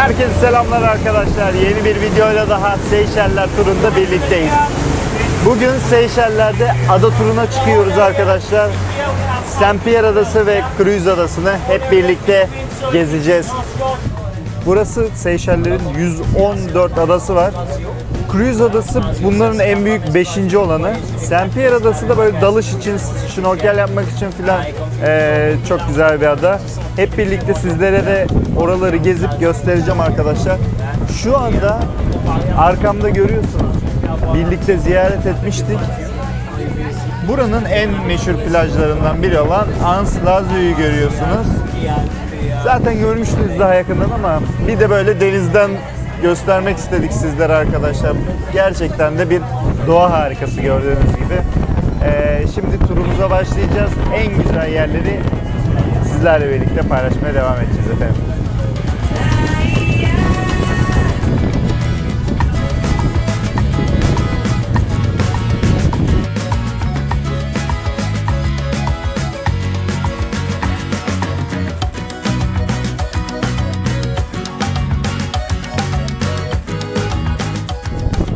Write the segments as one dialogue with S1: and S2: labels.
S1: Herkese selamlar arkadaşlar. Yeni bir videoyla daha Seyşeller turunda birlikteyiz. Bugün Seyşeller'de ada turuna çıkıyoruz arkadaşlar. Saint Pierre Adası ve Cruise Adası'nı hep birlikte gezeceğiz. Burası Seyşeller'in 114 adası var. Cruise Adası bunların en büyük 5. olanı. Saint Pierre Adası da böyle dalış için, şnorkel yapmak için filan eee, çok güzel bir ada. Hep birlikte sizlere de oraları gezip göstereceğim arkadaşlar. Şu anda arkamda görüyorsunuz. Birlikte ziyaret etmiştik. Buranın en meşhur plajlarından biri olan Ans Lazio'yu görüyorsunuz. Zaten görmüştünüz daha yakından ama bir de böyle denizden göstermek istedik sizlere arkadaşlar. Gerçekten de bir doğa harikası gördüğünüz gibi. Ee, şimdi turumuza başlayacağız. En güzel yerleri sizlerle birlikte paylaşmaya devam edeceğiz efendim.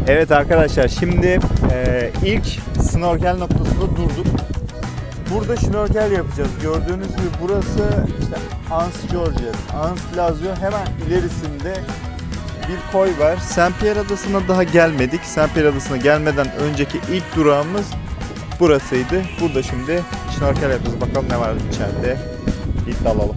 S1: Evet arkadaşlar şimdi e, ilk snorkel noktasında durduk. Burada şnorkel yapacağız. Gördüğünüz gibi burası işte Ans Georges, Ans Lazio hemen ilerisinde bir koy var. Saint Pierre Adası'na daha gelmedik. Saint Pierre Adası'na gelmeden önceki ilk durağımız burasıydı. Burada şimdi şnorkel yapacağız. Bakalım ne var içeride. Bir dalalım.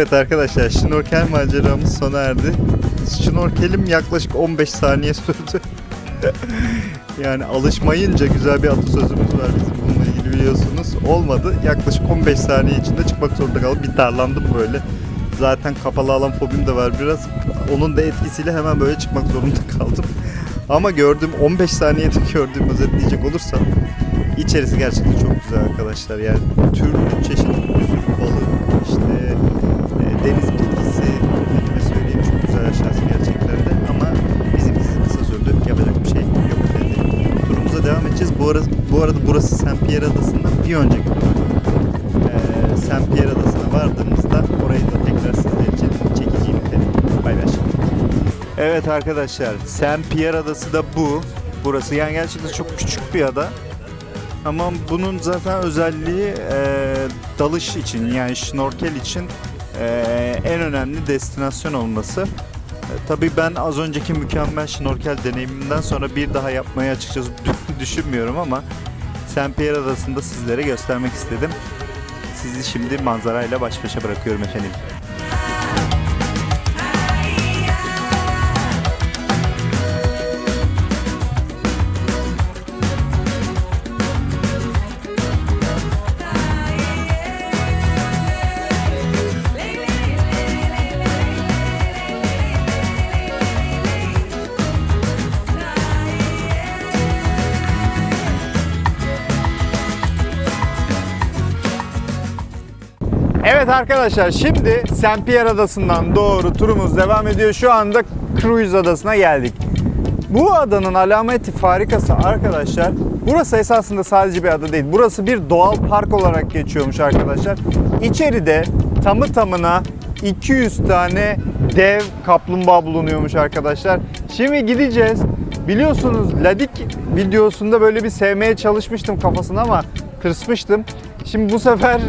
S1: Evet arkadaşlar şnorkel maceramız sona erdi. Şnorkelim yaklaşık 15 saniye sürdü. yani alışmayınca güzel bir atasözümüz var bizim bununla ilgili biliyorsunuz. Olmadı. Yaklaşık 15 saniye içinde çıkmak zorunda kaldım. Bir darlandım böyle. Zaten kapalı alan fobim de var biraz. Onun da etkisiyle hemen böyle çıkmak zorunda kaldım. Ama gördüğüm 15 saniyede gördüğüm özetleyecek olursam içerisi gerçekten çok güzel arkadaşlar. Yani türlü çeşit deniz bitkisi, efendime söyleyeyim çok güzel aşağısı gerçekten de ama bizim dizi kısa sürdü. Yapacak bir şey yok dedi. Turumuza devam edeceğiz. Bu arada, bu arada burası Saint Pierre Adası'ndan bir önceki tur. Ee, Saint Pierre Adası'na vardığımızda orayı da tekrar sizler için çekeceğim. Paylaşacağım. Evet arkadaşlar Saint Pierre Adası da bu. Burası yani gerçekten çok küçük bir ada. Ama bunun zaten özelliği e, dalış için yani şnorkel için en önemli destinasyon olması. E, tabii ben az önceki mükemmel şnorkel deneyimimden sonra bir daha yapmayı açıkçası düşünmüyorum ama Saint Pierre Adası'nda sizlere göstermek istedim. Sizi şimdi manzarayla baş başa bırakıyorum efendim. Arkadaşlar şimdi Saint Pierre Adası'ndan doğru turumuz devam ediyor. Şu anda Cruise Adası'na geldik. Bu adanın alameti farikası arkadaşlar. Burası esasında sadece bir ada değil. Burası bir doğal park olarak geçiyormuş arkadaşlar. İçeride tamı tamına 200 tane dev kaplumbağa bulunuyormuş arkadaşlar. Şimdi gideceğiz. Biliyorsunuz Ladik videosunda böyle bir sevmeye çalışmıştım kafasını ama tırsmıştım. Şimdi bu sefer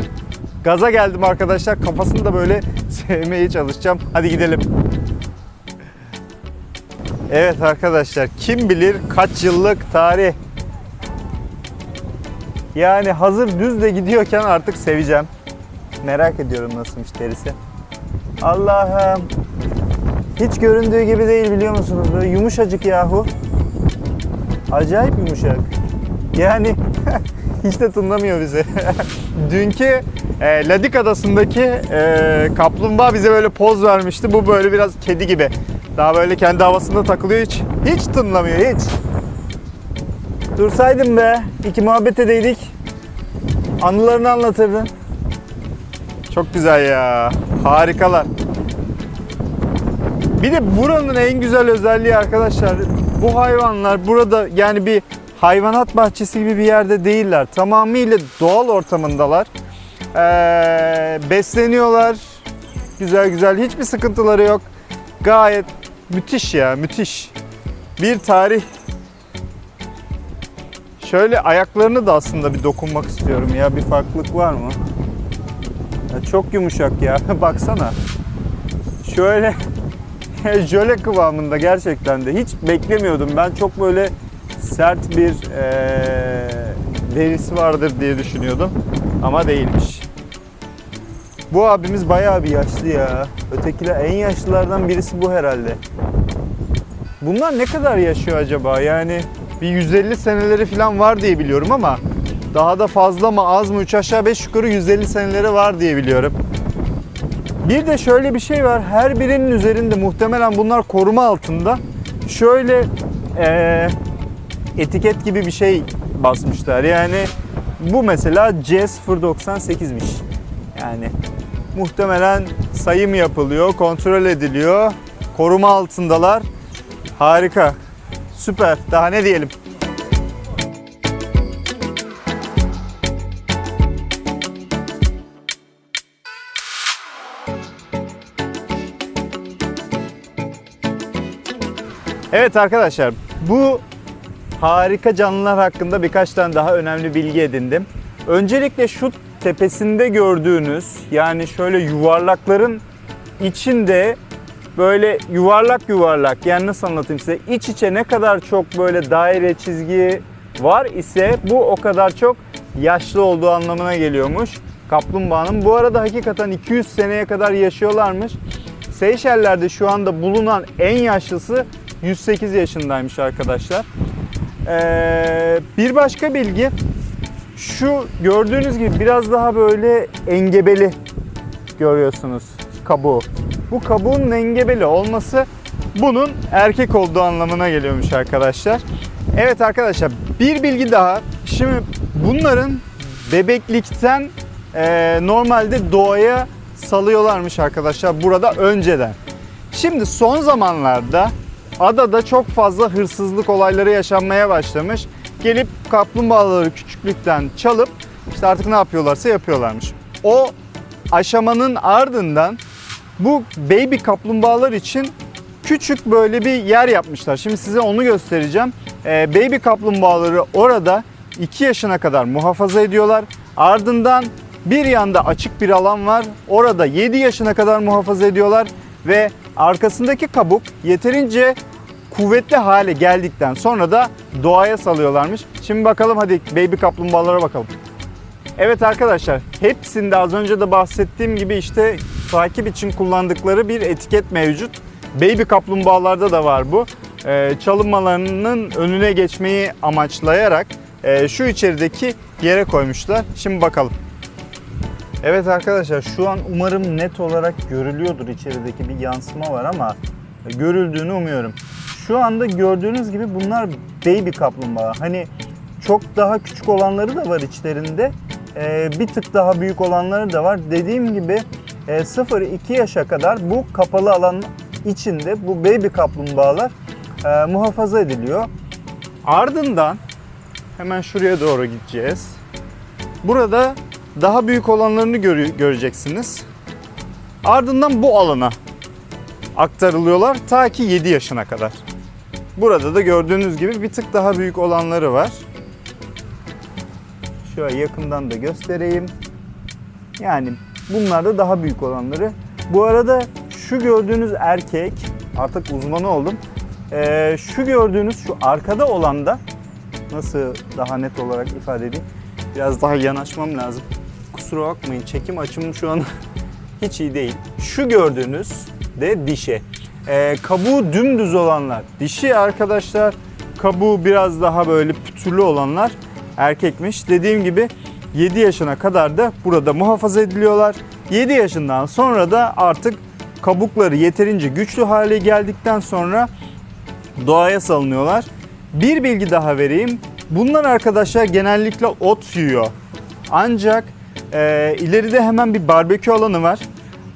S1: gaza geldim arkadaşlar. Kafasını da böyle sevmeye çalışacağım. Hadi gidelim. Evet arkadaşlar kim bilir kaç yıllık tarih. Yani hazır düz de gidiyorken artık seveceğim. Merak ediyorum nasılmış derisi. Allah'ım. Hiç göründüğü gibi değil biliyor musunuz? Böyle yumuşacık yahu. Acayip yumuşak. Yani Hiç de tınlamıyor bizi. Dünkü e, Ladik Adası'ndaki e, kaplumbağa bize böyle poz vermişti. Bu böyle biraz kedi gibi. Daha böyle kendi havasında takılıyor hiç. Hiç tınlamıyor hiç. Dursaydın be. iki muhabbet edeydik. Anılarını anlatırdın. Çok güzel ya. Harikalar. Bir de buranın en güzel özelliği arkadaşlar bu hayvanlar burada yani bir hayvanat bahçesi gibi bir yerde değiller. Tamamıyla doğal ortamındalar. Ee, besleniyorlar. Güzel güzel hiçbir sıkıntıları yok. Gayet müthiş ya müthiş. Bir tarih. Şöyle ayaklarını da aslında bir dokunmak istiyorum ya bir farklılık var mı? Ya çok yumuşak ya baksana. Şöyle jöle kıvamında gerçekten de hiç beklemiyordum. Ben çok böyle sert bir eee, derisi vardır diye düşünüyordum ama değilmiş. Bu abimiz bayağı bir yaşlı ya. Ötekiler en yaşlılardan birisi bu herhalde. Bunlar ne kadar yaşıyor acaba? Yani bir 150 seneleri falan var diye biliyorum ama daha da fazla mı az mı 3 aşağı 5 yukarı 150 seneleri var diye biliyorum. Bir de şöyle bir şey var. Her birinin üzerinde muhtemelen bunlar koruma altında. Şöyle eee, etiket gibi bir şey basmışlar. Yani bu mesela C098'miş. Yani muhtemelen sayım yapılıyor, kontrol ediliyor. Koruma altındalar. Harika. Süper. Daha ne diyelim? Evet arkadaşlar bu harika canlılar hakkında birkaç tane daha önemli bilgi edindim. Öncelikle şu tepesinde gördüğünüz yani şöyle yuvarlakların içinde böyle yuvarlak yuvarlak yani nasıl anlatayım size iç içe ne kadar çok böyle daire çizgi var ise bu o kadar çok yaşlı olduğu anlamına geliyormuş kaplumbağanın. Bu arada hakikaten 200 seneye kadar yaşıyorlarmış. Seyşeller'de şu anda bulunan en yaşlısı 108 yaşındaymış arkadaşlar. Ee, bir başka bilgi şu gördüğünüz gibi biraz daha böyle engebeli görüyorsunuz kabuğu. Bu kabuğun engebeli olması bunun erkek olduğu anlamına geliyormuş arkadaşlar. Evet arkadaşlar bir bilgi daha. Şimdi bunların bebeklikten e, normalde doğaya salıyorlarmış arkadaşlar burada önceden. Şimdi son zamanlarda adada çok fazla hırsızlık olayları yaşanmaya başlamış. Gelip kaplumbağaları küçüklükten çalıp işte artık ne yapıyorlarsa yapıyorlarmış. O aşamanın ardından bu baby kaplumbağalar için küçük böyle bir yer yapmışlar. Şimdi size onu göstereceğim. Ee, baby kaplumbağaları orada 2 yaşına kadar muhafaza ediyorlar. Ardından bir yanda açık bir alan var. Orada 7 yaşına kadar muhafaza ediyorlar ve arkasındaki kabuk yeterince kuvvetli hale geldikten sonra da doğaya salıyorlarmış. Şimdi bakalım hadi baby kaplumbağalara bakalım. Evet arkadaşlar hepsinde az önce de bahsettiğim gibi işte takip için kullandıkları bir etiket mevcut. Baby kaplumbağalarda da var bu. Ee, çalınmalarının önüne geçmeyi amaçlayarak e, şu içerideki yere koymuşlar. Şimdi bakalım. Evet arkadaşlar şu an umarım net olarak görülüyordur içerideki bir yansıma var ama görüldüğünü umuyorum. Şu anda gördüğünüz gibi bunlar baby kaplumbağa. Hani çok daha küçük olanları da var içlerinde. Ee, bir tık daha büyük olanları da var. Dediğim gibi e, 0-2 yaşa kadar bu kapalı alanın içinde bu baby kaplumbağalar e, muhafaza ediliyor. Ardından hemen şuraya doğru gideceğiz. Burada daha büyük olanlarını görü- göreceksiniz. Ardından bu alana aktarılıyorlar ta ki 7 yaşına kadar. Burada da gördüğünüz gibi bir tık daha büyük olanları var. Şöyle yakından da göstereyim. Yani bunlar da daha büyük olanları. Bu arada şu gördüğünüz erkek, artık uzmanı oldum. Ee, şu gördüğünüz şu arkada olan da nasıl daha net olarak ifade edeyim? Biraz daha yanaşmam lazım. Kusura bakmayın çekim açım şu an hiç iyi değil. Şu gördüğünüz de dişi. Ee, kabuğu dümdüz olanlar dişi arkadaşlar. Kabuğu biraz daha böyle pütürlü olanlar erkekmiş. Dediğim gibi 7 yaşına kadar da burada muhafaza ediliyorlar. 7 yaşından sonra da artık kabukları yeterince güçlü hale geldikten sonra doğaya salınıyorlar. Bir bilgi daha vereyim. Bunlar arkadaşlar genellikle ot yiyor. Ancak e, ileride hemen bir barbekü alanı var.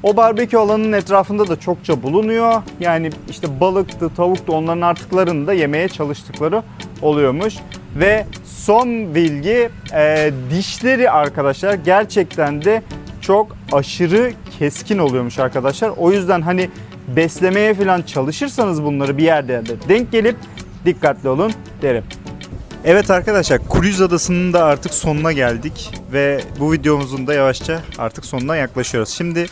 S1: O barbekü alanının etrafında da çokça bulunuyor. Yani işte balıktı, tavuktu onların artıklarını da yemeye çalıştıkları oluyormuş. Ve son bilgi e, dişleri arkadaşlar gerçekten de çok aşırı keskin oluyormuş arkadaşlar. O yüzden hani beslemeye falan çalışırsanız bunları bir yerde de denk gelip dikkatli olun derim. Evet arkadaşlar Kruz Adası'nın da artık sonuna geldik ve bu videomuzun da yavaşça artık sonuna yaklaşıyoruz. Şimdi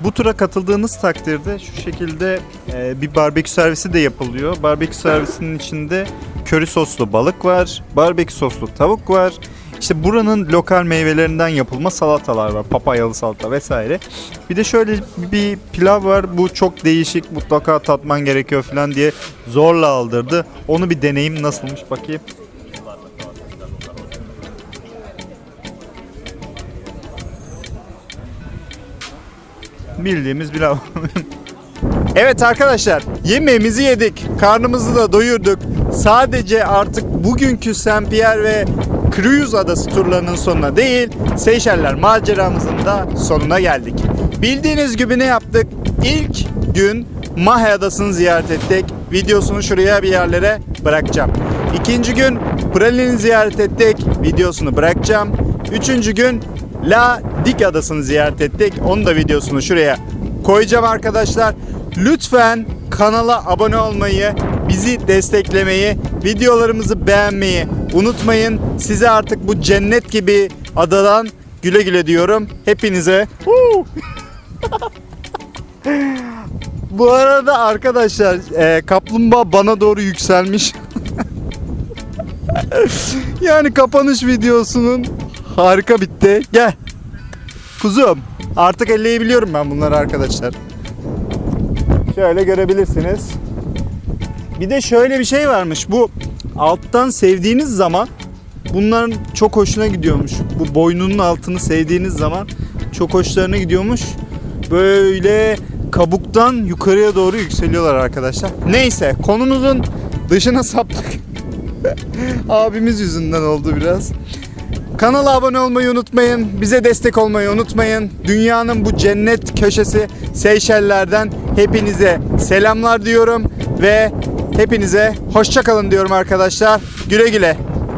S1: bu tura katıldığınız takdirde şu şekilde e, bir barbekü servisi de yapılıyor. Barbekü servisinin içinde köri soslu balık var, barbekü soslu tavuk var. İşte buranın lokal meyvelerinden yapılma salatalar var. Papayyalı salata vesaire. Bir de şöyle bir pilav var. Bu çok değişik. Mutlaka tatman gerekiyor falan diye zorla aldırdı. Onu bir deneyim nasılmış bakayım. Bildiğimiz pilav. Evet arkadaşlar yemeğimizi yedik. Karnımızı da doyurduk. Sadece artık bugünkü Saint Pierre ve Cruise adası turlarının sonuna değil, Seyşeller maceramızın da sonuna geldik. Bildiğiniz gibi ne yaptık? İlk gün Mahe adasını ziyaret ettik. Videosunu şuraya bir yerlere bırakacağım. İkinci gün Pralin'i ziyaret ettik. Videosunu bırakacağım. Üçüncü gün La Dik adasını ziyaret ettik. Onun da videosunu şuraya koyacağım arkadaşlar. Lütfen kanala abone olmayı, bizi desteklemeyi, videolarımızı beğenmeyi unutmayın. Size artık bu cennet gibi adadan güle güle diyorum. Hepinize. Bu arada arkadaşlar e, kaplumbağa bana doğru yükselmiş. yani kapanış videosunun harika bitti. Gel. Kuzum artık elleyebiliyorum ben bunları arkadaşlar. Şöyle görebilirsiniz. Bir de şöyle bir şey varmış. Bu alttan sevdiğiniz zaman bunların çok hoşuna gidiyormuş. Bu boynunun altını sevdiğiniz zaman çok hoşlarına gidiyormuş. Böyle kabuktan yukarıya doğru yükseliyorlar arkadaşlar. Neyse konumuzun dışına saptık. Abimiz yüzünden oldu biraz. Kanala abone olmayı unutmayın. Bize destek olmayı unutmayın. Dünyanın bu cennet köşesi Seyşeller'den hepinize selamlar diyorum ve hepinize hoşça kalın diyorum arkadaşlar. Güle güle.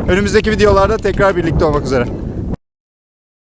S1: Önümüzdeki videolarda tekrar birlikte olmak üzere.